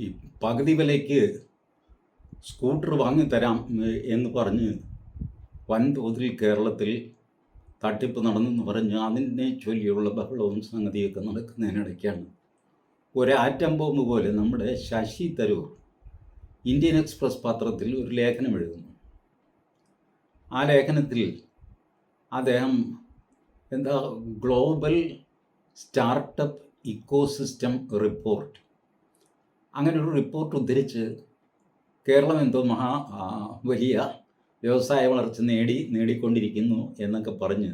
ഈ പകുതി വിലയ്ക്ക് സ്കൂട്ടർ വാങ്ങിത്തരാം തരാം എന്ന് പറഞ്ഞ് വൻതോതിൽ കേരളത്തിൽ തട്ടിപ്പ് നടന്നെന്ന് പറഞ്ഞ് അതിനെ ചൊല്ലിയുള്ള ബഹളവും സംഗതിയൊക്കെ നടക്കുന്നതിനിടയ്ക്കാണ്. ഒരാറ്റം ബോംബ് പോലെ നമ്മുടെ ശശി തരൂർ ഇന്ത്യൻ എക്സ്പ്രസ് പത്രത്തിൽ ഒരു ലേഖനം എഴുതുന്നു. ആ ലേഖനത്തിൽ അദ്ദേഹം എന്താ ഗ്ലോബൽ സ്റ്റാർട്ടപ്പ് ഇക്കോസിസ്റ്റം റിപ്പോർട്ട് അങ്ങനെ ഒരു റിപ്പോർട്ട് ഉദ്ധരിച്ച് കേരളം എന്തോ മഹാ വലിയ വ്യവസായ വളർച്ച നേടി നേടിക്കൊണ്ടിരിക്കുന്നു എന്നൊക്കെ പറഞ്ഞ്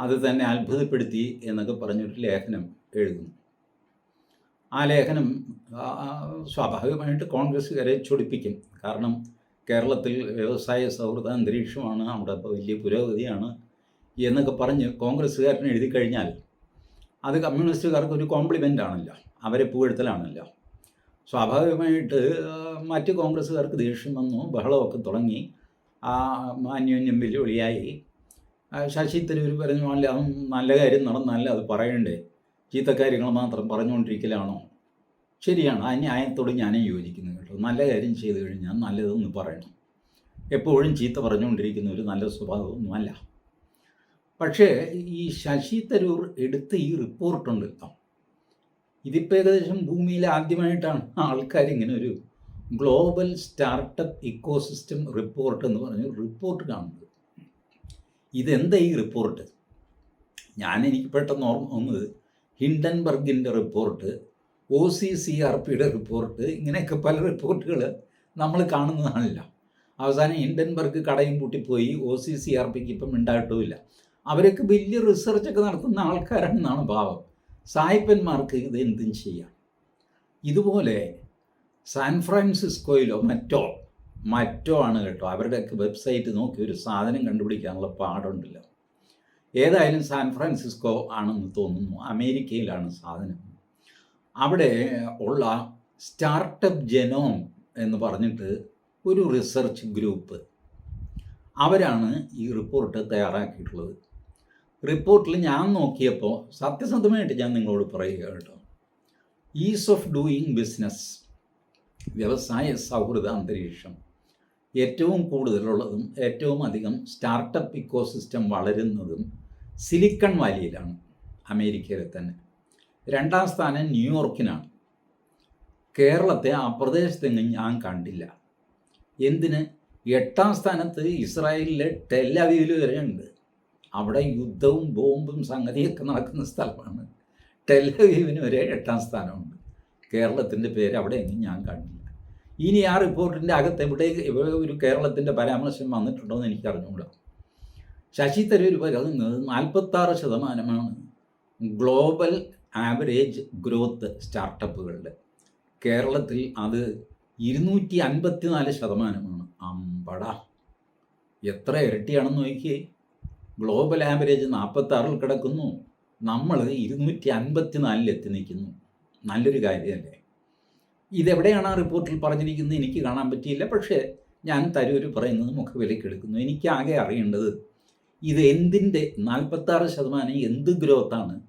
അത് തന്നെ അത്ഭുതപ്പെടുത്തി എന്നൊക്കെ പറഞ്ഞൊരു ലേഖനം എഴുതുന്നു. ആ ലേഖനം സ്വാഭാവികമായിട്ട് കോൺഗ്രസ്സുകാരെ ചൊടിപ്പിക്കും. കാരണം കേരളത്തിൽ വ്യവസായ സൗഹൃദ അന്തരീക്ഷമാണ് അവിടെ വലിയ പുരോഗതിയാണ് എന്നൊക്കെ പറഞ്ഞ് കോൺഗ്രസ്സുകാരന് എഴുതി കഴിഞ്ഞാൽ അത് കമ്മ്യൂണിസ്റ്റുകാർക്ക് ഒരു കോംപ്ലിമെന്റ് ആണല്ലോ. അവരെ പുകഴ്ത്തലാണല്ലോ. സ്വാഭാവികമായിട്ട് മറ്റ് കോൺഗ്രസ്സുകാർക്ക് ദേഷ്യം വന്നു ബഹളമൊക്കെ തുടങ്ങി. ആ അന്യോന്യം വെല്ലുവിളിയായി. ശശി തരൂർ പറഞ്ഞു അല്ല അതും നല്ല കാര്യം നടന്നല്ല അത് പറയണ്ടേ. ചീത്ത കാര്യങ്ങൾ മാത്രം പറഞ്ഞുകൊണ്ടിരിക്കലാണോ? ശരിയാണ് ആ ന്യായത്തോട് ഞാനും യോജിക്കുന്നു കേട്ടോ. നല്ല കാര്യം ചെയ്തു കഴിഞ്ഞാൽ നല്ലതെന്ന് പറയണം. എപ്പോഴും ചീത്ത പറഞ്ഞുകൊണ്ടിരിക്കുന്ന ഒരു നല്ല സ്വഭാവമൊന്നുമല്ല. പക്ഷേ ഈ ശശി തരൂർ എടുത്ത ഈ റിപ്പോർട്ടുണ്ടല്ലോ ഇതിപ്പോൾ ഏകദേശം ഭൂമിയിൽ ആദ്യമായിട്ടാണ് ആൾക്കാർ ഇങ്ങനെ ഒരു ഗ്ലോബൽ സ്റ്റാർട്ടപ്പ് ഇക്കോസിസ്റ്റം റിപ്പോർട്ട് എന്ന് പറഞ്ഞ റിപ്പോർട്ട് കാണുന്നത്. ഇതെന്താ ഈ റിപ്പോർട്ട്? ഞാൻ എനിക്ക് പെട്ടെന്ന് ഓർമ്മ വന്നത് ഹിൻഡൻബർഗിന്റെ report O C C R പിയുടെ റിപ്പോർട്ട് ഇങ്ങനെയൊക്കെ പല റിപ്പോർട്ടുകൾ നമ്മൾ കാണുന്നതാണല്ല. അവസാനം ഹിൻഡൻബർഗ് കടയും പൂട്ടിപ്പോയി ഒ സി സി ആർ പിക്ക് ഇപ്പം ഉണ്ടായിട്ടുമില്ല. അവരൊക്കെ വലിയ റിസർച്ചൊക്കെ നടത്തുന്ന ആൾക്കാരാണെന്നാണ് ഭാവം. സായിപ്പന്മാർക്ക് ഇത് എന്തും ചെയ്യാം. ഇതുപോലെ സാൻ ഫ്രാൻസിസ്കോയിലോ മറ്റോ മറ്റോ ആണ് കേട്ടോ. അവരുടെയൊക്കെ വെബ്സൈറ്റ് നോക്കി ഒരു സാധനം കണ്ടുപിടിക്കാനുള്ള പാടുണ്ടല്ലോ. ഏതായാലും സാൻ ഫ്രാൻസിസ്കോ ആണെന്ന് തോന്നുന്നു. അമേരിക്കയിലാണ് സാധനം. അവിടെ ഉള്ള സ്റ്റാർട്ടപ്പ് ജനോം എന്ന് പറഞ്ഞിട്ട് ഒരു റിസർച്ച് ഗ്രൂപ്പ്. അവരാണ് ഈ റിപ്പോർട്ട് തയ്യാറാക്കിയിട്ടുള്ളത്. റിപ്പോർട്ടിൽ ഞാൻ നോക്കിയപ്പോൾ സത്യസന്ധമായിട്ട് ഞാൻ നിങ്ങളോട് പറയുക കേട്ടോ. ഈസ് ഓഫ് ഡൂയിങ് ബിസിനസ് വ്യവസായ സൗഹൃദ അന്തരീക്ഷം. ഏറ്റവും കൂടുതലുള്ളതും ഏറ്റവും അധികം സ്റ്റാർട്ടപ്പ് ഇക്കോസിസ്റ്റം വളരുന്നതും സിലിക്കൺ വാലിയിലാണ് അമേരിക്കയിലെ തന്നെ. രണ്ടാം സ്ഥാനം ന്യൂയോർക്കിനാണ് കേരളത്തെ ആ പ്രദേശത്തെങ്ങും ഞാൻ കണ്ടില്ല. എന്തിന്? എട്ടാം സ്ഥാനത്ത് ഇസ്രായേലിലെ ടെല്ലവീൽ വരെ ഉണ്ട് അവിടെ യുദ്ധവും ബോംബും സംഗതിയൊക്കെ നടക്കുന്ന സ്ഥലമാണ്. ടെല്ലവീവിന് വരെ എട്ടാം സ്ഥാനമുണ്ട്. കേരളത്തിന്റെ പേര് അവിടെ എങ്ങും ഞാൻ കാണില്ല ഇനി ആ റിപ്പോർട്ടിന്റെ അകത്ത് എവിടെ ഒരു കേരളത്തിന്റെ പരാമർശം വന്നിട്ടുണ്ടോ എന്ന് എനിക്ക് ശശി തരൂർ പറയുന്നത് നാൽപ്പത്താറ് ശതമാനമാണ് ഗ്ലോബൽ ആവറേജ് ഗ്രോത്ത് സ്റ്റാർട്ടപ്പുകളുടെ. കേരളത്തിൽ അത് ഇരുന്നൂറ്റി അൻപത്തിനാല് ശതമാനമാണ്. അമ്പട. എത്ര ഇരട്ടിയാണെന്ന് നോക്കിയേ. ഗ്ലോബൽ ആവറേജ് നാൽപ്പത്താറിൽ കിടക്കുന്നു. നമ്മൾ ഇരുന്നൂറ്റി അൻപത്തിനാലിൽ എത്തി നിൽക്കുന്നു. നല്ലൊരു കാര്യമല്ലേ? ഇതെവിടെയാണ് ആ റിപ്പോർട്ടിൽ പറഞ്ഞിരിക്കുന്നത്? എനിക്ക് കാണാൻ പറ്റിയില്ല. പക്ഷേ ഞാൻ തരൂർ പറയുന്നത് മുഖവിലക്കെടുക്കുന്നു എനിക്ക് ആകെ അറിയേണ്ടത് ഇത് എന്തിന്റെ നാൽപ്പത്താറ് ശതമാനം എന്ത് ഗ്രോത്താണ്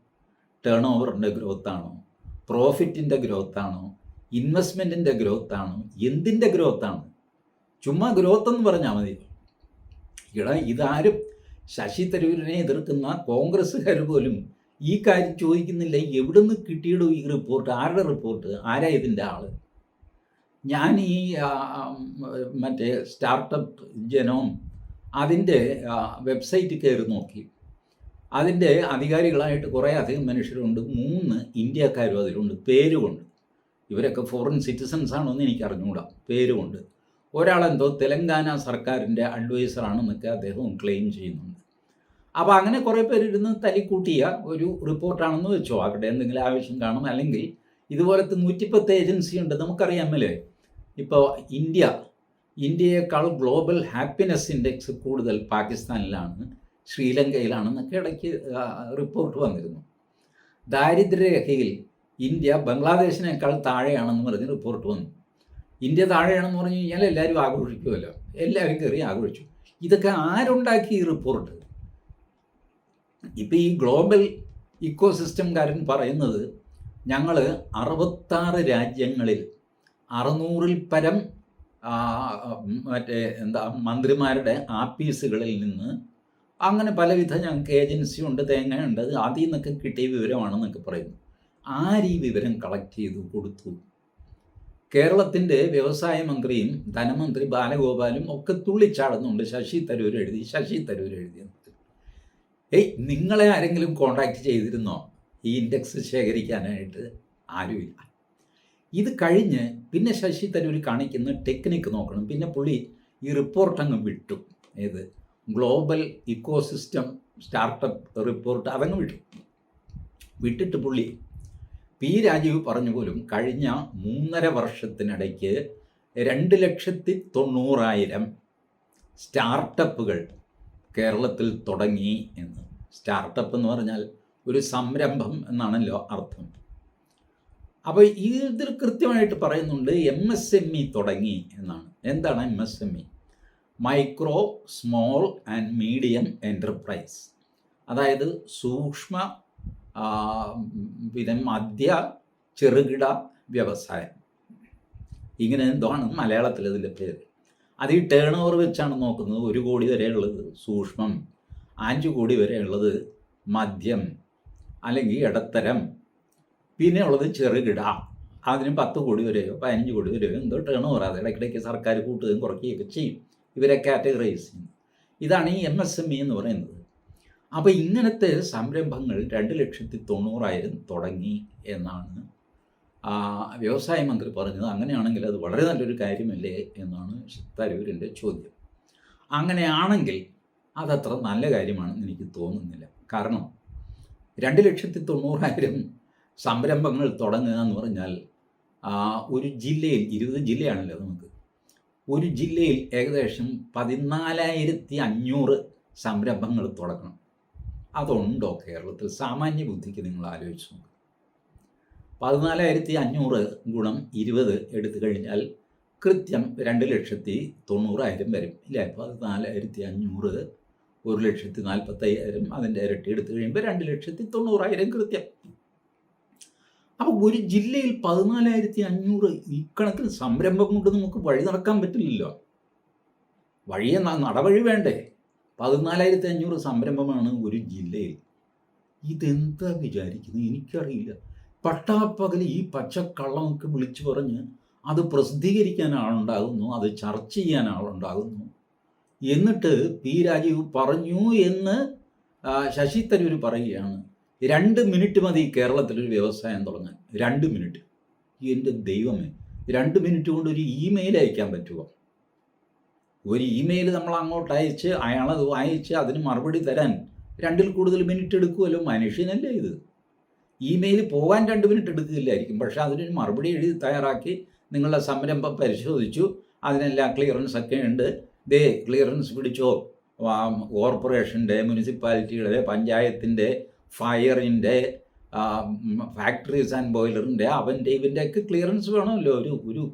ടേൺ ഓവറിന്റെ ഗ്രോത്താണോ പ്രോഫിറ്റിന്റെ ഗ്രോത്താണോ ഇൻവെസ്റ്റ്മെന്റിന്റെ ഗ്രോത്താണോ എന്തിന്റെ ഗ്രോത്താണ് ചുമ്മാ ഗ്രോത്ത് എന്ന് പറഞ്ഞാൽ മതി. ഇടാ ഇതാരും ശശി തരൂരിനെ എതിർക്കുന്ന കോൺഗ്രസ്സുകാർ പോലും ഈ കാര്യം ചോദിക്കുന്നില്ല. എവിടുന്ന് കിട്ടിയിടും ഈ റിപ്പോർട്ട് ആരുടെ റിപ്പോർട്ട് ആരാ ഇതിന്റെ ആൾ? ഞാൻ ഈ മറ്റേ സ്റ്റാർട്ടപ്പ് ജനോം അതിന്റെ വെബ്സൈറ്റ് കയറി നോക്കി. അതിന്റെ അധികാരികളായിട്ട് കുറേ അധികം മനുഷ്യരുണ്ട്. മൂന്ന് ഇന്ത്യക്കാരും അതിലുണ്ട്. പേരുകൊണ്ട്. ഇവരൊക്കെ ഫോറിൻ സിറ്റിസൺസ് ആണോ എന്ന് എനിക്ക് അറിഞ്ഞുകൂടാ പേരുകൊണ്ട്. ഒരാളെന്തോ തെലങ്കാന സർക്കാരിന്റെ അഡ്വൈസറാണെന്നൊക്കെ അദ്ദേഹം ക്ലെയിം ചെയ്യുന്നുണ്ട്. അപ്പോൾ അങ്ങനെ കുറേ പേരിരുന്ന് തലിക്കൂട്ടിയ ഒരു റിപ്പോർട്ടാണെന്ന് വെച്ചോ. അവിടെ എന്തെങ്കിലും ആവശ്യം കാണും അല്ലെങ്കിൽ ഇതുപോലത്തെ നൂറ്റിപ്പത്ത് ഏജൻസി ഉണ്ട്. നമുക്കറിയാമല്ലേ ഇപ്പോൾ ഇന്ത്യ ഇന്ത്യയേക്കാൾ ഗ്ലോബൽ ഹാപ്പിനെസ് ഇൻഡെക്സ് കൂടുതൽ പാകിസ്ഥാനിലാണ് ശ്രീലങ്കയിലാണെന്നൊക്കെ ഇടയ്ക്ക് റിപ്പോർട്ട് വന്നിരുന്നു. ദാരിദ്ര്യരേഖയിൽ ഇന്ത്യ ബംഗ്ലാദേശിനേക്കാൾ താഴെയാണെന്ന് പറഞ്ഞ് റിപ്പോർട്ട് വന്നു. ഇന്ത്യ താഴെയാണെന്ന് പറഞ്ഞു കഴിഞ്ഞാൽ എല്ലാവരും ആഘോഷിക്കുമല്ലോ. എല്ലാവരും കയറി ആഘോഷിച്ചു. ഇതൊക്കെ ആരുണ്ടാക്കി ഈ റിപ്പോർട്ട്? ഇപ്പം ഈ ഗ്ലോബൽ ഇക്കോസിസ്റ്റംകാരൻ പറയുന്നത് ഞങ്ങൾ അറുപത്താറ് രാജ്യങ്ങളിൽ അറുന്നൂറിൽ പരം മറ്റേ എന്താ മന്ത്രിമാരുടെ ആപ്പീസുകളിൽ നിന്ന് അങ്ങനെ പലവിധ ഞങ്ങൾക്ക് ഏജൻസി ഉണ്ട് തേങ്ങയുണ്ട് അത് അതിൽ നിന്നൊക്കെ കിട്ടിയ വിവരമാണെന്നൊക്കെ പറയുന്നു. ആര് ഈ വിവരം കളക്ട് ചെയ്തു കൊടുത്തു? കേരളത്തിന്റെ വ്യവസായ മന്ത്രിയും ധനമന്ത്രി ബാലഗോപാലും ഒക്കെ തുള്ളിച്ചാടുന്നുണ്ട്. ശശി തരൂർ എഴുതി ശശി തരൂർ എഴുതി ഏയ് നിങ്ങളെ ആരെങ്കിലും കോണ്ടാക്ട് ചെയ്തിരുന്നോ? ഈ ഇൻഡെക്സ് ശേഖരിക്കാനായിട്ട്? ആരുമില്ല. ഇത് കഴിഞ്ഞ് പിന്നെ ശശി തരൂർ കാണിക്കുന്ന ടെക്നിക്ക് നോക്കണം. പിന്നെ പുള്ളി ഈ റിപ്പോർട്ട് അങ്ങ് വിട്ടു. ഏത്? ഗ്ലോബൽ ഇക്കോസിസ്റ്റം സ്റ്റാർട്ടപ്പ് റിപ്പോർട്ട് അതങ്ങ് വിട്ടു. വിട്ടിട്ട് പുള്ളി പി രാജീവ് പറഞ്ഞു പോലും കഴിഞ്ഞ മൂന്നര വർഷത്തിനിടയ്ക്ക് രണ്ട് ലക്ഷത്തി തൊണ്ണൂറായിരം സ്റ്റാർട്ടപ്പുകൾ കേരളത്തിൽ തുടങ്ങി എന്ന്. സ്റ്റാർട്ടപ്പ് എന്ന് പറഞ്ഞാൽ ഒരു സംരംഭം എന്നാണല്ലോ അർത്ഥം. അപ്പോൾ ഇതിൽ കൃത്യമായിട്ട് പറയുന്നുണ്ട് എം എസ് എം ഇ തുടങ്ങി എന്നാണ്. എന്താണ് M S M E micro small and medium enterprise അതായത് സൂക്ഷ്മ പിന്നെ മധ്യ ചെറുകിട വ്യവസായം. ഇങ്ങനെ എന്താണ് മലയാളത്തിൽ ഇതിന്റെ പേര്. അത് ഈ ടേൺ ഓവർ വെച്ചാണ് നോക്കുന്നത്. ഒരു കോടി വരെ ഉള്ളത് സൂക്ഷ്മം അഞ്ച് കോടി വരെ ഉള്ളത് മദ്യം അല്ലെങ്കിൽ ഇടത്തരം. പിന്നെ ഉള്ളത് ചെറുകിട. അതിന് പത്ത് കോടി വരെയോ പതിനഞ്ച് കോടി വരെയോ എന്തോ ടേൺ ഓവർ അത് ഇടയ്ക്കിടയ്ക്ക് സർക്കാർ കൂട്ടുകയും കുറയ്ക്കുകയൊക്കെ ചെയ്യും. ഇവരെ കാറ്റഗറൈസ് ചെയ്യും ഇതാണ് ഈ എം എസ് എം ഇ എന്ന് പറയുന്നത്. അപ്പോൾ ഇങ്ങനത്തെ സംരംഭങ്ങൾ രണ്ട് ലക്ഷത്തി തൊണ്ണൂറായിരം തുടങ്ങി എന്നാണ് വ്യവസായ മന്ത്രി പറഞ്ഞത് അങ്ങനെയാണെങ്കിൽ അത് വളരെ നല്ലൊരു കാര്യമല്ലേ എന്നാണ് തരൂരിന്റെ ചോദ്യം. അങ്ങനെയാണെങ്കിൽ അതത്ര നല്ല കാര്യമാണെന്ന് എനിക്ക് തോന്നുന്നില്ല. കാരണം രണ്ട് ലക്ഷത്തി തൊണ്ണൂറായിരം സംരംഭങ്ങൾ തുടങ്ങുക എന്ന് പറഞ്ഞാൽ ഒരു ജില്ലയിൽ ഇരുപത് ജില്ലയാണല്ലോ നമുക്ക്. ഒരു ജില്ലയിൽ ഏകദേശം പതിനാലായിരത്തി അഞ്ഞൂറ് സംരംഭങ്ങൾ തുടങ്ങണം. അതുണ്ടോ കേരളത്തിൽ? സാമാന്യ ബുദ്ധിക്ക് നിങ്ങൾ ആലോചിച്ച് നോക്കുക പതിനാലായിരത്തി അഞ്ഞൂറ് ഗുണം ഇരുപത് എടുത്തു കഴിഞ്ഞാൽ കൃത്യം രണ്ട് ലക്ഷത്തി തൊണ്ണൂറായിരം വരും. ഇല്ലേ? പതിനാലായിരത്തി അഞ്ഞൂറ് ഒരു ലക്ഷത്തി നാൽപ്പത്തയ്യായിരം അതിന്റെ ഇരട്ടി എടുത്തു കഴിയുമ്പോൾ രണ്ട് ലക്ഷത്തി തൊണ്ണൂറായിരം കൃത്യം. അപ്പോൾ ഒരു ജില്ലയിൽ പതിനാലായിരത്തി അഞ്ഞൂറ് ഈ കണക്കിന് സംരംഭം കൊണ്ട് നമുക്ക് വഴി നടക്കാൻ പറ്റില്ലല്ലോ. വഴിയെ നടവഴി വേണ്ടേ? പതിനാലായിരത്തി അഞ്ഞൂറ് സംരംഭമാണ് ഒരു ജില്ലയിൽ. ഇതെന്താ വിചാരിക്കുന്നത്? എനിക്കറിയില്ല. പട്ടാപ്പകൽ ഈ പച്ചക്കള്ളമൊക്കെ വിളിച്ചു പറഞ്ഞ് അത് പ്രസിദ്ധീകരിക്കാൻ ആളുണ്ടാകുന്നു അത് ചർച്ച ചെയ്യാൻ ആളുണ്ടാകുന്നു. എന്നിട്ട് പി രാജീവ് പറഞ്ഞു എന്ന് ശശി തരൂർ പറയുകയാണ് രണ്ട് മിനിറ്റ് മതി കേരളത്തിലൊരു വ്യവസായം തുടങ്ങാൻ രണ്ട് മിനിറ്റ്. എന്റെ ദൈവമേ രണ്ട് മിനിറ്റ് കൊണ്ട് ഒരു ഇമെയിൽ അയക്കാൻ പറ്റുമോ ഒരു ഇമെയിൽ നമ്മൾ അങ്ങോട്ട് അയച്ച് അയാളത് വായിച്ച് അതിന് മറുപടി തരാൻ രണ്ടിൽ കൂടുതൽ മിനിറ്റ് എടുക്കുമല്ലോ മനുഷ്യനല്ലേ ഇത്? ഇമെയിൽ പോകാൻ രണ്ട് മിനിറ്റ് എടുക്കില്ലായിരിക്കും പക്ഷേ അതിനൊരു മറുപടി എഴുതി തയ്യാറാക്കി നിങ്ങളുടെ സംരംഭം പരിശോധിച്ചു. അതിനെല്ലാം ക്ലിയറൻസ് ഒക്കെ ഉണ്ട്. ദേ ക്ലിയറൻസ് പിടിച്ചോ. കോർപ്പറേഷന്റെ മുനിസിപ്പാലിറ്റിയുടെ പഞ്ചായത്തിന്റെ ഫയറിന്റെ ഫാക്ടറീസ് ആൻഡ് ബോയിലറിന്റെ അവന്റെ ഇവന്റെ ഒക്കെ ക്ലിയറൻസ് വേണമല്ലോ. ഒരു ഒരു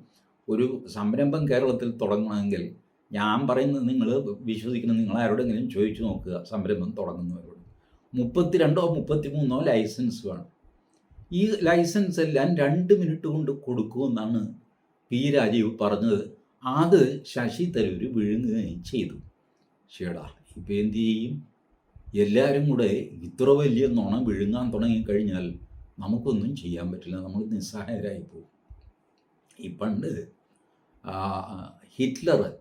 ഒരു സംരംഭം കേരളത്തിൽ തുടങ്ങണമെങ്കിൽ. ഞാൻ പറയുന്നത് നിങ്ങൾ വിശ്വസിക്കുന്ന നിങ്ങൾ ആരോടെങ്കിലും ചോദിച്ചു നോക്കുക. സംരംഭം തുടങ്ങുന്നവരോട്. മുപ്പത്തിരണ്ടോ മുപ്പത്തിമൂന്നോ ലൈസൻസ് വേണം. ഈ ലൈസൻസ് എല്ലാം രണ്ട് മിനിറ്റ് കൊണ്ട് കൊടുക്കുമെന്നാണ് പി രാജീവ് പറഞ്ഞത്. അത് ശശി തരൂർ വിഴുങ്ങുകയും ചെയ്തു. ശേടാ ഇപ്പം എന്തു ചെയ്യും? എല്ലാവരും കൂടെ ഇത്ര വലിയ നുണ വിഴുങ്ങാൻ തുടങ്ങിക്കഴിഞ്ഞാൽ നമുക്കൊന്നും ചെയ്യാൻ പറ്റില്ല. നമ്മൾ നിസ്സഹായരായി പോകും. ഈ പണ്ട് ഹിറ്റ്ലർ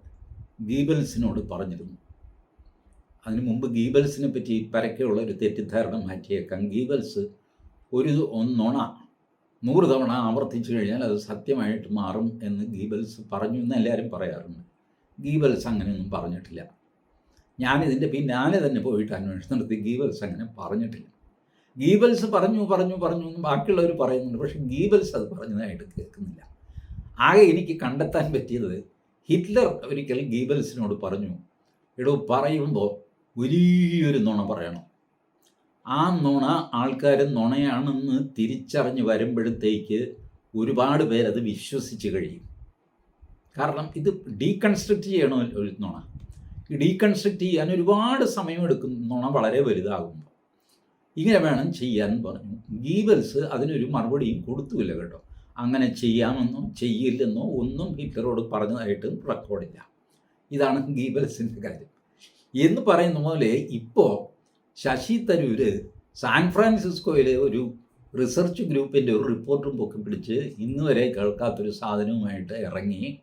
ഗീബൽസിനോട് പറഞ്ഞിരുന്നു. അതിനു മുമ്പ് ഗീബൽസിനെ പറ്റി പരക്കെയുള്ള ഒരു തെറ്റിദ്ധാരണ മാറ്റിയേക്കാം. ഗീബൽസ് ഒരു നുണ നൂറ് തവണ ആവർത്തിച്ചു കഴിഞ്ഞാൽ അത് സത്യമായിട്ട് മാറും എന്ന് ഗീബൽസ് പറഞ്ഞു എന്ന് എല്ലാവരും പറയാറുണ്ട്. ഗീബൽസ് അങ്ങനെയൊന്നും പറഞ്ഞിട്ടില്ല. ഞാനിതിന്റെ പിന്നാലെ തന്നെ പോയിട്ട് അന്വേഷണം നടത്തി ഗീബൽസ് അങ്ങനെ പറഞ്ഞിട്ടില്ല. ഗീബൽസ് പറഞ്ഞു പറഞ്ഞു പറഞ്ഞു എന്ന് ബാക്കിയുള്ളവർ പറയുന്നുണ്ട് പക്ഷേ ഗീബൽസ് അത് പറഞ്ഞതായിട്ട് കേൾക്കുന്നില്ല. ആകെ എനിക്ക് കണ്ടെത്താൻ പറ്റിയത് ഹിറ്റ്ലർ ഒരിക്കൽ ഗീബൽസിനോട് പറഞ്ഞു എടോ പറയുമ്പോൾ വലിയൊരു നുണ പറയണം. ആ നുണ ആൾക്കാർ നുണയാണെന്ന് തിരിച്ചറിഞ്ഞ് വരുമ്പോഴത്തേക്ക് ഒരുപാട് പേരത് വിശ്വസിച്ച് കഴിയും. കാരണം ഇത് ഡീകൺസ്ട്രക്റ്റ് ചെയ്യണം ഒരു നുണ. ഈ ഡീകൺസ്ട്രക്റ്റ് ചെയ്യാൻ ഒരുപാട് സമയമെടുക്കും നുണ വളരെ വലുതാകുമ്പോൾ. ഇങ്ങനെ വേണം ചെയ്യാൻ പറഞ്ഞു. ഗീബൽസ് അതിനൊരു മറുപടിയും കൊടുത്തുമില്ല കേട്ടോ. അങ്ങനെ ചെയ്യാമെന്നോ ചെയ്യില്ലെന്നോ ഒന്നും ഹിറ്റ്ലറോട് പറഞ്ഞതായിട്ട് റെക്കോർഡില്ല ഇതാണ് ഗീബൽസിന്റെ കാര്യം. എന്ന് പറയുന്ന പോലെ ഇപ്പോൾ ശശി തരൂര് സാൻ ഫ്രാൻസിസ്കോയിലെ ഒരു റിസർച്ച് ഗ്രൂപ്പിന്റെ ഒരു റിപ്പോർട്ടും പൊക്കി പിടിച്ച് ഇന്ന് വരെ കേൾക്കാത്തൊരു സാധനവുമായിട്ട് ഇറങ്ങി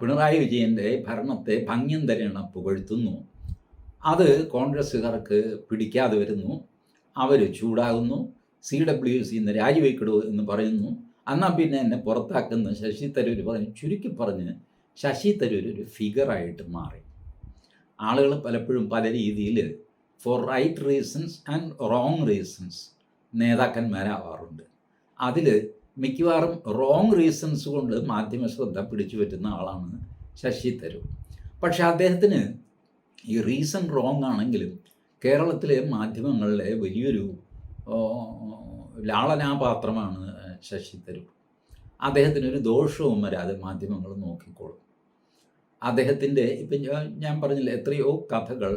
പിണറായി വിജയന്റെ ഭരണത്തെ ഭംഗ്യം തരണം പുകഴ്ത്തുന്നു. അത് കോൺഗ്രസ്സുകാർക്ക് പിടിക്കാതെ വരുന്നു. അവർ ചൂടാകുന്നു. സി ഡബ്ല്യു സി ഇന്ന് രാജിവെക്കിടൂ എന്ന് പറയുന്നു. എന്നാൽ പിന്നെ എന്നെ പുറത്താക്കുന്ന ശശി തരൂർ പറഞ്ഞ് ചുരുക്കി പറഞ്ഞ് ശശി തരൂർ ഒരു ഫിഗറായിട്ട് മാറി. ആളുകൾ പലപ്പോഴും പല രീതിയിൽ for right reasons and wrong reasons നേതാക്കന്മാരാവാറുണ്ട്. അതിൽ മിക്കവാറും റോങ് റീസൺസ് കൊണ്ട് മാധ്യമ ശ്രദ്ധ പിടിച്ചു പറ്റുന്ന ആളാണ് ശശി തരൂർ. പക്ഷെ അദ്ദേഹത്തിന് ഈ റീസൺ റോങ് ആണെങ്കിലും കേരളത്തിലെ മാധ്യമങ്ങളിലെ വലിയൊരു ലാളനാപാത്രമാണ് ശശി തരൂർ. അദ്ദേഹത്തിനൊരു ദോഷവും വരാതെ മാധ്യമങ്ങൾ നോക്കിക്കോളും. അദ്ദേഹത്തിന്റെ ഇപ്പം ഞാൻ പറഞ്ഞില്ല എത്രയോ കഥകൾ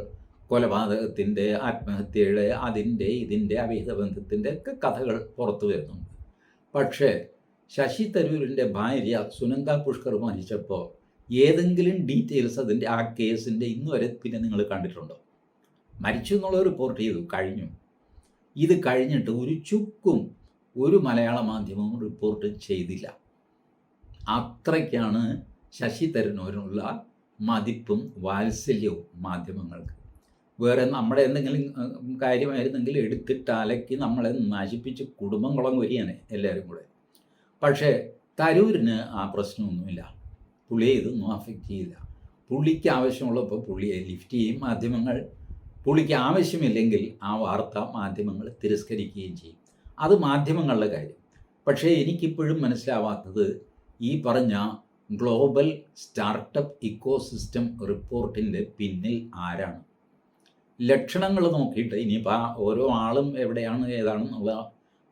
കൊലപാതകത്തിന്റെ ആത്മഹത്യയുടെ അതിന്റെ ഇതിന്റെ അവിഹിത ബന്ധത്തിന്റെ ഒക്കെ കഥകൾ പുറത്തു വരുന്നുണ്ട്. പക്ഷേ ശശി തരൂരിന്റെ ഭാര്യ സുനന്ദ പുഷ്കർ മരിച്ചപ്പോൾ ഏതെങ്കിലും ഡീറ്റെയിൽസ് അതിന്റെ ആ കേസിന്റെ ഇന്ന് വരെ പിന്നെ നിങ്ങൾ കണ്ടിട്ടുണ്ടോ? മരിച്ചു എന്നുള്ള റിപ്പോർട്ട് ചെയ്തു കഴിഞ്ഞു. ഇത് കഴിഞ്ഞിട്ട് ഒരു ചുക്കും ഒരു മലയാള മാധ്യമവും റിപ്പോർട്ട് ചെയ്തില്ല. അത്രയ്ക്കാണ് ശശി തരൂരിനുള്ള മതിപ്പും വാത്സല്യവും മാധ്യമങ്ങൾക്ക്. വേറെ നമ്മുടെ എന്തെങ്കിലും കാര്യമായിരുന്നെങ്കിൽ എടുത്തിട്ട് അലക്കി നമ്മളെ നശിപ്പിച്ച് കുടുംബം കുളം വരികയാണ് എല്ലാവരും കൂടെ. പക്ഷേ തരൂരിന് ആ പ്രശ്നമൊന്നുമില്ല. പുള്ളിയെ ഇതൊന്നും അഫക്റ്റ് ചെയ്യില്ല. പുള്ളിക്ക് ആവശ്യമുള്ളപ്പോൾ പുള്ളിയെ ലിഫ്റ്റ് ചെയ്യും മാധ്യമങ്ങൾ പുള്ളിക്ക് ആവശ്യമില്ലെങ്കിൽ ആ വാർത്ത മാധ്യമങ്ങൾ തിരസ്കരിക്കുകയും ചെയ്യും. അത് മാധ്യമങ്ങളുടെ കാര്യം. പക്ഷേ എനിക്കിപ്പോഴും മനസ്സിലാവാത്തത് ഈ പറഞ്ഞ ഗ്ലോബൽ സ്റ്റാർട്ടപ്പ് ഇക്കോസിസ്റ്റം റിപ്പോർട്ടിന്റെ പിന്നിൽ ആരാണ്? ലക്ഷണങ്ങൾ നോക്കിയിട്ട് ഇനിയിപ്പോൾ ഓരോ ആളും എവിടെയാണ് ഏതാണെന്നുള്ള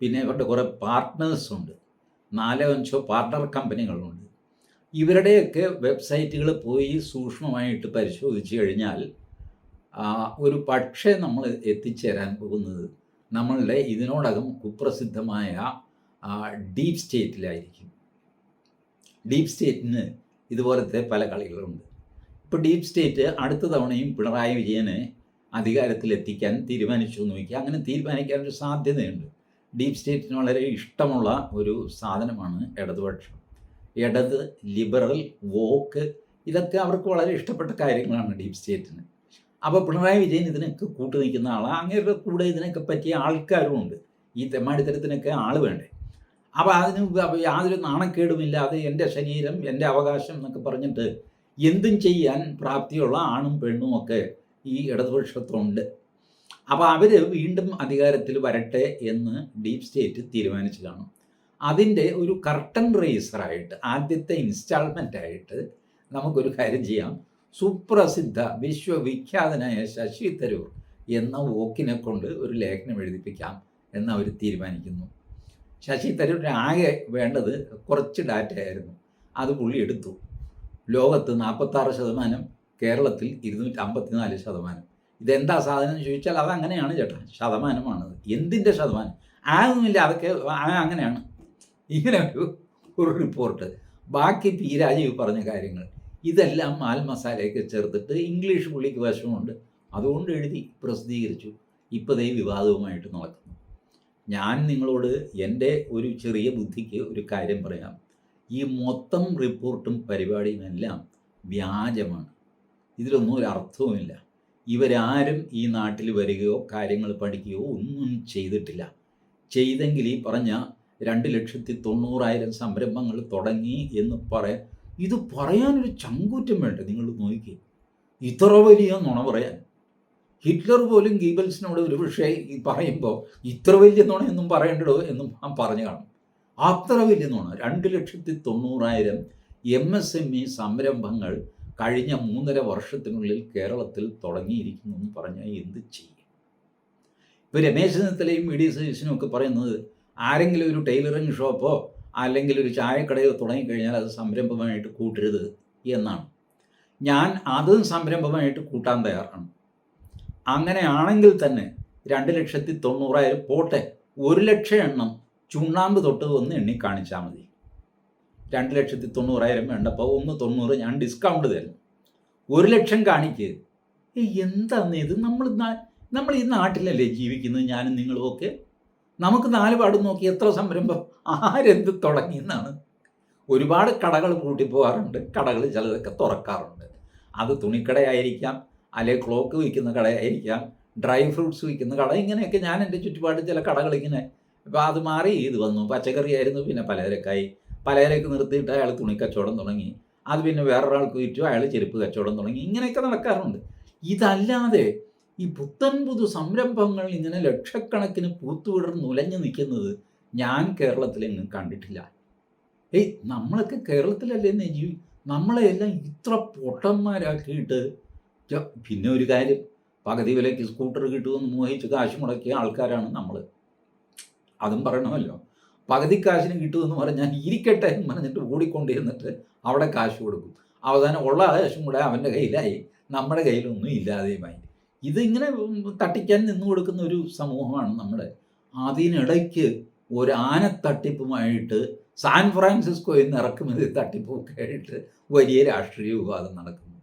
പിന്നെ ഇവരുടെ കുറേ പാർട്ട്നേഴ്സ് ഉണ്ട്. നാലോ അഞ്ചോ പാർട്ണർ കമ്പനികളുണ്ട് ഇവരുടെയൊക്കെ വെബ്സൈറ്റുകൾ പോയി സൂക്ഷ്മമായിട്ട് പരിശോധിച്ച് കഴിഞ്ഞാൽ ഒരു പക്ഷേ നമ്മൾ എത്തിച്ചേരാൻ പോകുന്നത് നമ്മളുടെ ഇതിനോടകം കുപ്രസിദ്ധമായ ഡീപ് സ്റ്റേറ്റിലായിരിക്കും ഡീപ് സ്റ്റേറ്റിന് ഇതുപോലത്തെ പല കളികളുണ്ട്. ഇപ്പോൾ ഡീപ് സ്റ്റേറ്റ് അടുത്ത തവണയും പിണറായി വിജയനെ അധികാരത്തിലെത്തിക്കാൻ തീരുമാനിച്ചു എന്ന് നോക്കി അങ്ങനെ തീരുമാനിക്കാൻ ഒരു സാധ്യതയുണ്ട് ഡീപ് സ്റ്റേറ്റിന് വളരെ ഇഷ്ടമുള്ള ഒരു സാധനമാണ് ഇടതുപക്ഷം. ഇടത് ലിബറൽ വോക്ക് ഇതൊക്കെ അവർക്ക് വളരെ ഇഷ്ടപ്പെട്ട കാര്യങ്ങളാണ് ഡീപ് സ്റ്റേറ്റിന് അപ്പോൾ പിണറായി വിജയൻ ഇതിനൊക്കെ കൂട്ടു നിൽക്കുന്ന ആളാണ് അങ്ങേരുടെ കൂടെ ഇതിനൊക്കെ പറ്റിയ ആൾക്കാരും ഉണ്ട്. ഈ തെമ്മാടിത്തരത്തിനൊക്കെ ആൾ വേണ്ടേ? അപ്പോൾ അതിന് യാതൊരു നാണക്കേടുമില്ലാതെ എന്റെ ശരീരം എന്റെ അവകാശം എന്നൊക്കെ പറഞ്ഞിട്ട് എന്തും ചെയ്യാൻ പ്രാപ്തിയുള്ള ആണും പെണ്ണും ഒക്കെ ഈ ഇടതുപക്ഷത്തുണ്ട്. അപ്പോൾ അവർ വീണ്ടും അധികാരത്തിൽ വരട്ടെ എന്ന് ഡീപ് സ്റ്റേറ്റ് തീരുമാനിച്ചു കാണും അതിന്റെ ഒരു കർട്ടൻ റേസറായിട്ട് ആദ്യത്തെ ഇൻസ്റ്റാൾമെന്റ് ആയിട്ട് നമുക്കൊരു കാര്യം ചെയ്യാം. സുപ്രസിദ്ധ വിശ്വവിഖ്യാതനായ ശശി തരൂർ എന്ന വോക്കിനെ കൊണ്ട് ഒരു ലേഖനം എഴുതിപ്പിക്കാം എന്ന് അവർ തീരുമാനിക്കുന്നു. ശശി തരൂരിന് ആകെ വേണ്ടത് കുറച്ച് ഡാറ്റയായിരുന്നു. അത് പുള്ളി എടുത്തു. ലോകത്ത് നാൽപ്പത്താറ് ശതമാനം കേരളത്തിൽ ഇരുന്നൂറ്റി അമ്പത്തിനാല് ശതമാനം. ഇതെന്താ സാധനം എന്ന് ചോദിച്ചാൽ അത് അങ്ങനെയാണ് ചേട്ടാ. ശതമാനമാണത്. എന്തിന്റെ ശതമാനം? ആകുന്നില്ല അതൊക്കെ അങ്ങനെയാണ്. ഇങ്ങനെ ഒരു റിപ്പോർട്ട് ബാക്കി പി രാജീവ് പറഞ്ഞ കാര്യങ്ങൾ. ഇതെല്ലാം മാൽ മസാലയൊക്കെ ചേർത്തിട്ട് ഇംഗ്ലീഷ് പുള്ളിക്ക് വശമുണ്ട്. അതുകൊണ്ട് എഴുതി പ്രസിദ്ധീകരിച്ചു. ഇപ്പോൾ ദേ വിവാദവുമായിട്ട് നടക്കുന്നു. ഞാൻ നിങ്ങളോട് എന്റെ ഒരു ചെറിയ ബുദ്ധിക്ക് ഒരു കാര്യം പറയാം. ഈ മൊത്തം റിപ്പോർട്ടും പരിപാടിയും എല്ലാം വ്യാജമാണ്. ഇതിലൊന്നും ഒരു അർത്ഥവുമില്ല ഇവരാരും ഈ നാട്ടിൽ വരികയോ കാര്യങ്ങൾ പഠിക്കുകയോ ഒന്നും ചെയ്തിട്ടില്ല. ചെയ്തെങ്കിൽ ഈ പറഞ്ഞ രണ്ട് ലക്ഷത്തി തൊണ്ണൂറായിരം സംരംഭങ്ങൾ തുടങ്ങി എന്ന് പറയാൻ ഇത് പറയാനൊരു ചങ്കൂറ്റം വേണ്ട. നിങ്ങൾ നോക്കി ഇത്ര വലിയ നുണ പറയാൻ. ഹിറ്റ്ലർ പോലും ഗീബൽസിനോട് ഒരു പക്ഷേ ഈ പറയുമ്പോൾ ഇത്ര വലിയ നുണയൊന്നും പറയേണ്ടടോ എന്നും ഞാൻ പറഞ്ഞു കാണും. അത്ര വലിയ നുണ. രണ്ട് ലക്ഷത്തി തൊണ്ണൂറായിരം എം എസ് എം ഇ സംരംഭങ്ങൾ കഴിഞ്ഞ മൂന്നര വർഷത്തിനുള്ളിൽ കേരളത്തിൽ തുടങ്ങിയിരിക്കുന്നു എന്ന് പറഞ്ഞാൽ എന്ത് ചെയ്യും? ഇപ്പോൾ രമേശ് ചെന്നിത്തലയും ഇ ഡി സതീശനും ഒക്കെ പറയുന്നത് ആരെങ്കിലും ഒരു ടൈലറിങ് ഷോപ്പോ അല്ലെങ്കിൽ ഒരു ചായക്കടയോ തുടങ്ങിക്കഴിഞ്ഞാൽ അത് സംരംഭമായിട്ട് കൂട്ടരുത് എന്നാണ്. ഞാൻ അതും സംരംഭമായിട്ട് കൂട്ടാൻ തയ്യാറാണ്. അങ്ങനെയാണെങ്കിൽ തന്നെ രണ്ട് ലക്ഷത്തി തൊണ്ണൂറായിരം പോട്ടെ ഒരു ലക്ഷം എണ്ണം ചുണ്ണാമ്പ് തൊട്ട് ഒന്ന് എണ്ണി കാണിച്ചാൽ മതി. രണ്ട് ലക്ഷത്തി തൊണ്ണൂറായിരം വേണ്ടപ്പോൾ ഒന്ന് തൊണ്ണൂറ് ഞാൻ ഡിസ്കൗണ്ട് തരും ഒരു ലക്ഷം കാണിക്ക്. എന്താന്ന് ഇത്? നമ്മൾ നമ്മൾ ഈ നാട്ടിലല്ലേ ജീവിക്കുന്നത്? ഞാനും നിങ്ങളും ഒക്കെ. നമുക്ക് നാല് പാട് നോക്കി എത്ര സംരംഭം? ആരെന്ത് തുടങ്ങി എന്നാണ്. ഒരുപാട് കടകൾ പൂട്ടിപ്പോകാറുണ്ട്. കടകൾ ചിലതൊക്കെ തുറക്കാറുണ്ട്. അത് തുണിക്കടയായിരിക്കാം അല്ലെ ക്ലോക്ക് വിൽക്കുന്ന കടയായിരിക്കാം ഡ്രൈ ഫ്രൂട്ട്സ് വിൽക്കുന്ന കട ഇങ്ങനെയൊക്കെ ഞാൻ എന്റെ ചുറ്റുപാട് ചില കടകൾ ഇങ്ങനെ ഇപ്പോൾ അത് മാറി ഇത് വന്നു. പച്ചക്കറി ആയിരുന്നു പിന്നെ പലചരക്കായി. പലചരക്ക് നിർത്തിയിട്ട് അയാൾ തുണി തുണിക്കച്ചവടം തുടങ്ങി. അത് പിന്നെ വേറൊരാൾക്ക് വിറ്റു അയാൾ ചെരുപ്പ് കച്ചവടം തുടങ്ങി. ഇങ്ങനെയൊക്കെ നടക്കാറുണ്ട്. ഇതല്ലാതെ ഈ പുത്തൻ പുതു സംരംഭങ്ങൾ ഇങ്ങനെ ലക്ഷക്കണക്കിന് പൂത്തുവിടർ നുലഞ്ഞു നിൽക്കുന്നത് ഞാൻ കേരളത്തിലെങ്ങും കണ്ടിട്ടില്ല. ഏയ് നമ്മളൊക്കെ കേരളത്തിലല്ലേ ജീവി നമ്മളെ എല്ലാം ഇത്ര പൊട്ടന്മാരാക്കിയിട്ട് പിന്നെ ഒരു കാര്യം. പകുതി വിലയ്ക്ക് സ്കൂട്ടർ കിട്ടുമെന്ന് മോഹിച്ച് കാശ് മുടക്കിയ ആൾക്കാരാണ് നമ്മൾ അതും പറയണമല്ലോ. പകുതി കാശിന് കിട്ടുമെന്ന് പറഞ്ഞാൽ ഇരിക്കട്ടെ എന്ന് പറഞ്ഞിട്ട് ഓടിക്കൊണ്ടിരുന്നിട്ട് അവിടെ കാശ് കൊടുക്കും. അവസാനം ഉള്ള കാശും കൂടെ അവന്റെ കയ്യിലായി. നമ്മുടെ കയ്യിലൊന്നും ഇല്ലാതെയുമായി ഇതിങ്ങനെ തട്ടിക്കാൻ നിന്ന് കൊടുക്കുന്ന ഒരു സമൂഹമാണ് നമ്മുടെ അതിനിടയ്ക്ക് ഒരു ആനത്തട്ടിപ്പുമായിട്ട് സാൻ ഫ്രാൻസിസ്കോയിൽ നിന്ന് ഇറക്കുമതി തട്ടിപ്പൊക്കെ ആയിട്ട് വലിയ രാഷ്ട്രീയ വിവാദം നടക്കുന്നു.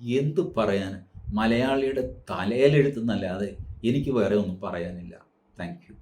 എന്ത് പറയാൻ മലയാളിയുടെ തലയിലെഴുത്തുന്നല്ലാതെ എനിക്ക് വേറെ ഒന്നും പറയാനില്ല. താങ്ക്